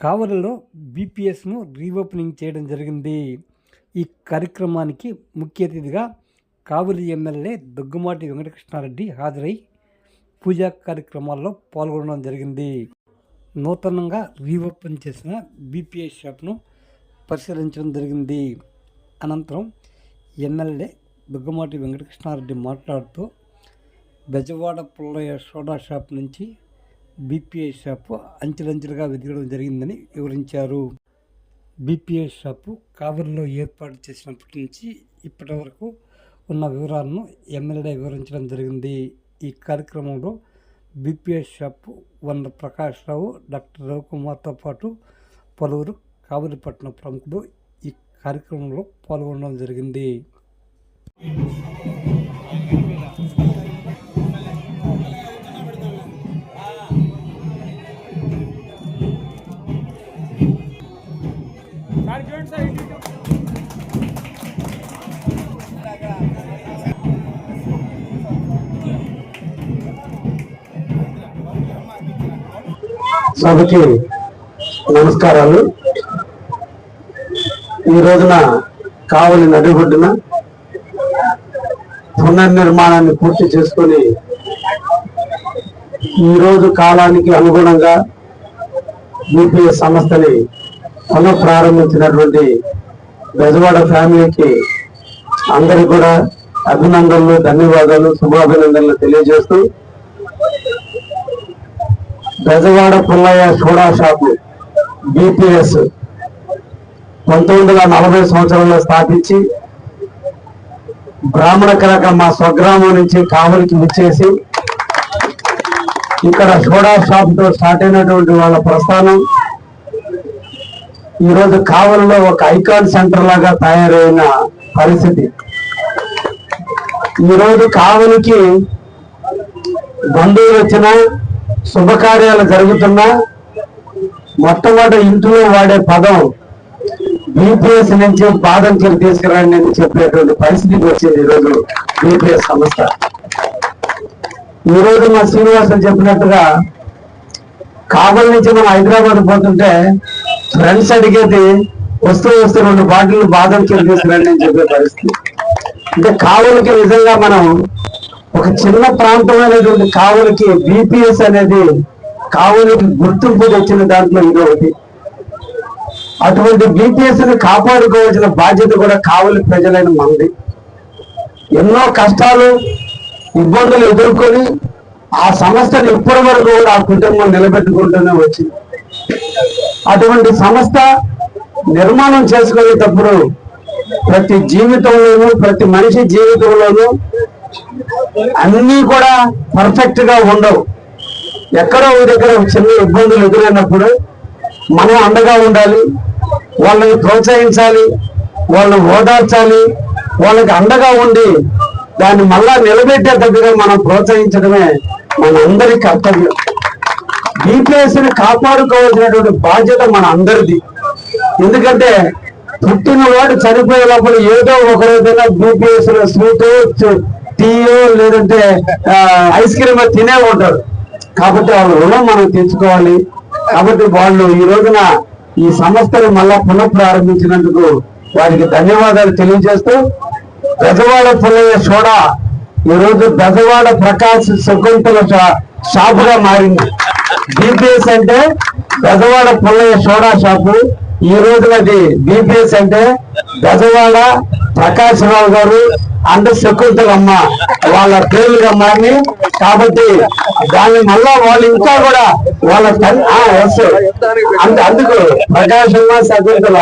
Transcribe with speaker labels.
Speaker 1: కావలిలో బీపీఎస్ను రీఓపెనింగ్ చేయడం జరిగింది. ఈ కార్యక్రమానికి ముఖ్య అతిథిగా కావలి ఎమ్మెల్యే దగ్గుమాటి వెంకటకృష్ణారెడ్డి హాజరై పూజా కార్యక్రమాల్లో పాల్గొనడం జరిగింది. నూతనంగా రీఓపెన్ చేసిన బీపీఎస్ షాప్ను పరిశీలించడం జరిగింది. అనంతరం ఎమ్మెల్యే దుగ్గమాటి వెంకటకృష్ణారెడ్డి మాట్లాడుతూ బెజవాడ పుల్లయ్య సోడా షాప్ నుంచి బీపీఐ షాపు అంచెలంచెలుగా వెతకడం జరిగిందని వివరించారు. బీపీఐ షాపు కావలిలో ఏర్పాటు చేసినప్పటి నుంచి ఇప్పటి వరకు ఉన్న వివరాలను ఎమ్మెల్యే వివరించడం జరిగింది. ఈ కార్యక్రమంలో బీపీఐ షాపు వన్న ప్రకాష్ రావు డాక్టర్ రవికుమార్తో పాటు పలువురు కావలిపట్నం ప్రముఖులు ఈ కార్యక్రమంలో పాల్గొనడం జరిగింది.
Speaker 2: సభకి నమస్కారాలు. ఈ రోజున కావలి నడిబొడ్డున పునర్నిర్మాణాన్ని పూర్తి చేసుకొని ఈ రోజు కాలానికి అనుగుణంగా యూపీఎస్ సంస్థని పునః ప్రారంభించినటువంటి బెజవాడ ఫ్యామిలీకి అందరికి కూడా అభినందనలు ధన్యవాదాలు శుభాభినందనలు తెలియజేస్తూ Bezawada Pullayya soda shop BPS పంతొమ్మిది వందల నలభై సంవత్సరంలో స్థాపించి బ్రాహ్మణ కలక మా స్వగ్రామం నుంచి కావలికి విచ్చేసి ఇక్కడ సోడా షాప్తో స్టార్ట్ అయినటువంటి వాళ్ళ ప్రస్థానం. ఈరోజు కావలిలో ఒక ఐకాన్ సెంటర్ లాగా తయారైన పరిస్థితి. ఈరోజు కావలికి బంధువులు వచ్చినా శుభకార్యాలు జరుగుతున్నా మొట్టమొదటి ఇంట్లో వాడే పదం బీపీఎస్ నుంచి బాదం చెల్లి తీసుకురండి అని చెప్పేటువంటి పరిస్థితికి వచ్చింది ఈరోజు బీపీఎస్ సంస్థ. ఈ రోజు మా శ్రీనివాసన్ చెప్పినట్టుగా కాబల్ నుంచి మనం హైదరాబాద్ పోతుంటే ఫ్రెండ్స్ అడిగేది వస్తూ వస్తూ రెండు బాటిల్ బాదం చెల్లి తీసుకురండి అని చెప్పే పరిస్థితి. అంటే కావులకి నిజంగా మనం ఒక చిన్న ప్రాంతం అనేటువంటి కావులకి బీపీఎస్ అనేది కావులకి గుర్తింపు తెచ్చిన దాంట్లో ఇది ఒకటి. అటువంటి బీపీఎస్ని కాపాడుకోవాల్సిన బాధ్యత కూడా కావలి ప్రజలైన మనది. ఎన్నో కష్టాలు ఇబ్బందులు ఎదుర్కొని ఆ సంస్థను ఇప్పటి వరకు కూడా ఆ కుటుంబం నిలబెట్టుకుంటూనే వచ్చింది. అటువంటి సంస్థ నిర్మాణం చేసుకునేటప్పుడు ప్రతి జీవితంలోనూ ప్రతి మనిషి జీవితంలోనూ అన్నీ కూడా పర్ఫెక్ట్గా ఉండవు. ఎక్కడో దగ్గర చిన్న ఇబ్బందులు ఎదురైనప్పుడు మనం అండగా ఉండాలి వాళ్ళని ప్రోత్సహించాలి వాళ్ళని ఓదార్చాలి వాళ్ళకి అండగా ఉండి దాన్ని మళ్ళా నిలబెట్టేటట్టుగా మనం ప్రోత్సహించడమే మన అందరి కర్తవ్యం. బీపీఎస్ని కాపాడుకోవాల్సినటువంటి బాధ్యత మన అందరిది. ఎందుకంటే పుట్టినవాడు చనిపోయే లోపల ఏదో ఒక రోజైనా బీపీఎస్లో స్వీట్ టీయో లేదంటే ఆ, ఐస్ క్రీమ్ తినే ఉంటారు. కాబట్టి వాళ్ళ రుణం మనం తెచ్చుకోవాలి కాబట్టి వాళ్ళు ఈ రోజున ఈ సంస్థను మళ్ళా పునః ప్రారంభించినందుకు వారికి ధన్యవాదాలు తెలియజేస్తూ బెజవాడ పుల్లయ్య సోడా ఈ రోజు బెజవాడ ప్రకాశ్ శకుంతల షాపుగా మారింది. బీపీఎస్ అంటే గజవాడ పుల్లయ్య సోడా షాపు. ఈ రోజున అది బీపీఎస్ అంటే గజవాడ ప్రకాశ్ రావు గారు అండ్ శకుంతలమ్మ వాళ్ళ పేర్లుగా మారి కాబట్టి దాని మళ్ళా వాళ్ళు ఇంకా కూడా వాళ్ళ తన్- అందుకు ప్రకాశమ్మ శకుంతల